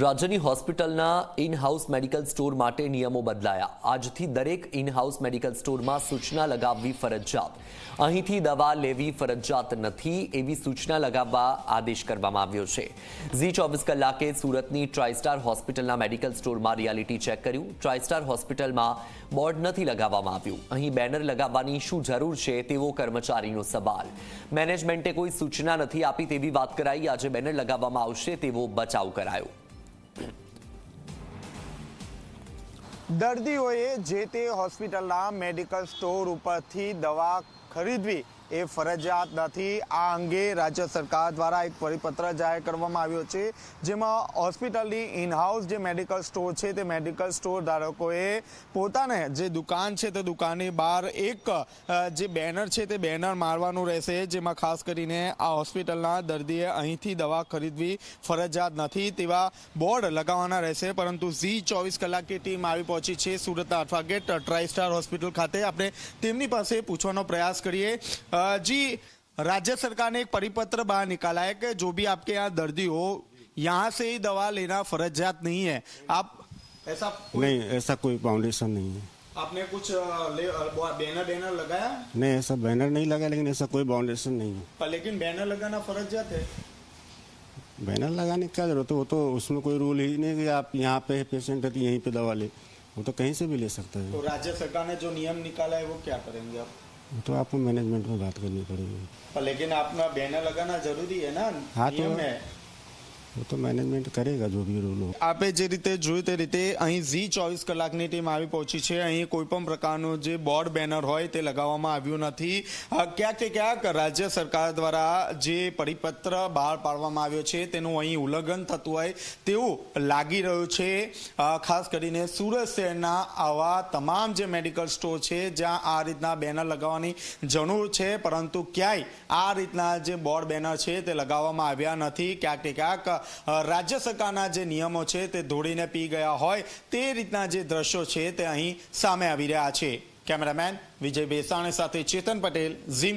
રાજ્યની હોસ્પિટલના in house medical store માટે નિયમો બદલાયા. આજથી દરેક ઇન હાઉસ મેડિકલ સ્ટોરમાં સૂચના લગાવવી ફરજિયાત. અહીંથી દવા લેવી ફરજિયાત નથી એવી સૂચના લગાવવા આદેશ કરવામાં આવ્યો છે. ઝી ચોવીસ કલાકે સુરતની ટ્રાયસ્ટાર હોસ્પિટલના મેડિકલ સ્ટોરમાં રિયાલિટી ચેક કર્યું. ટ્રાયસ્ટાર હોસ્પિટલમાં બોર્ડ નથી લગાવવામાં આવ્યું. અહીં બેનર લગાવવાની શું જરૂર છે તેવો કર્મચારીનો સવાલ. મેનેજમેન્ટે કોઈ સૂચના નથી આપી તેવી વાત કરાઈ. આજે બેનર લગાવવામાં આવશે તેવો બચાવ કરાયો. દર્દીઓએ જે તે હોસ્પિટલના મેડિકલ સ્ટોર ઉપરથી દવા ખરીદવી એ ફરજિયાત નથી. આ અંગે રાજ્ય સરકાર દ્વારા એક પરિપત્ર જાહેર કરવામાં આવ્યો છે, જેમાં હોસ્પિટલની ઇનહાઉસ જે મેડિકલ સ્ટોર છે, તે મેડિકલ સ્ટોર ધારકોએ પોતાને જે દુકાન છે, તે દુકાનની બહાર એક જે બેનર છે, તે બેનર મારવાનું રહેશે, જેમાં ખાસ કરીને આ હોસ્પિટલના દર્દીએ અહીંથી દવા ખરીદવી ફરજિયાત નથી તેવા બોર્ડ લગાવવાના રહેશે. પરંતુ ઝી ચોવીસ કલાકની ટીમ આવી પહોંચી છે સુરતના અઠવા ગેટ ટ્રાઇસ્ટાર હોસ્પિટલ ખાતે. આપણે તેમની પાસે પૂછવાનો પ્રયાસ કરીએ. જી राज्य सरकार ने एक परिपत्र बाहर निकाला है कि जो भी आपके यहाँ दर्दी हो यहाँ से ही दवा लेना फर्जियात नहीं है। आप ऐसा नहीं ऐसा कोई फाउंडेशन नहीं है। आपने कुछ बैनर बैनर लगाया? नहीं ऐसा बैनर नहीं लगा लेकिन ऐसा कोई बाउंडेशन नहीं है। पर लेकिन बैनर लगाना फर्जियात है। बैनर लगाने की क्या ज़रूरत है? वो तो उसमें कोई रूल ही नहीं कि आप यहाँ पे पेशेंट है तो यहीं पे दवा ले। वो तो कहीं से भी ले सकते है। तो राज्य सरकार ने जो नियम निकाला है वो क्या करेंगे आप? तो आपको मैनेजमेंट में बात करनी पड़ेगी पर लेकिन अपना बैनर लगाना जरूरी है ना हाँ, तो- नियम है वो तो मैनेजमेंट करेगा जो भी रूल हो આપે જે રીતે જોયું તે રીતે અહીં ઝી ચોવીસ કલાકની ટીમ આવી પહોંચી છે અહીં કોઈ પણ પ્રકારનું જે બોર્ડ બેનર હોય તે લગાવવામાં આવ્યું નથી અ, ક્યાંક ને ક્યાંક રાજ્ય સરકાર દ્વારા જે પરિપત્ર બહાર પાડવામાં આવ્યો છે તેનું અહીં ઉલ્લંઘન થતું હોય તેવું લાગી રહ્યું છે અ, ખાસ કરીને સુરત શહેરના આવા તમામ જે મેડિકલ સ્ટોર છે જ્યાં આ રીતના બેનર લગાવવાની જરૂર છે પરંતુ ક્યાંય આ રીતના જે બોર્ડ બેનર છે તે લગાવવામાં આવ્યા નથી ક્યાંક ને ક્યાંક રાજ્ય સરકારના જે નિયમો છે તે ધોળીને પી ગયા હોય તે રીતના જે દ્રશ્યો છે તે અહીં સામે આવી રહ્યા છે. કેમેરામેન વિજય બેસાણી સાથે ચેતન પટેલ ઝી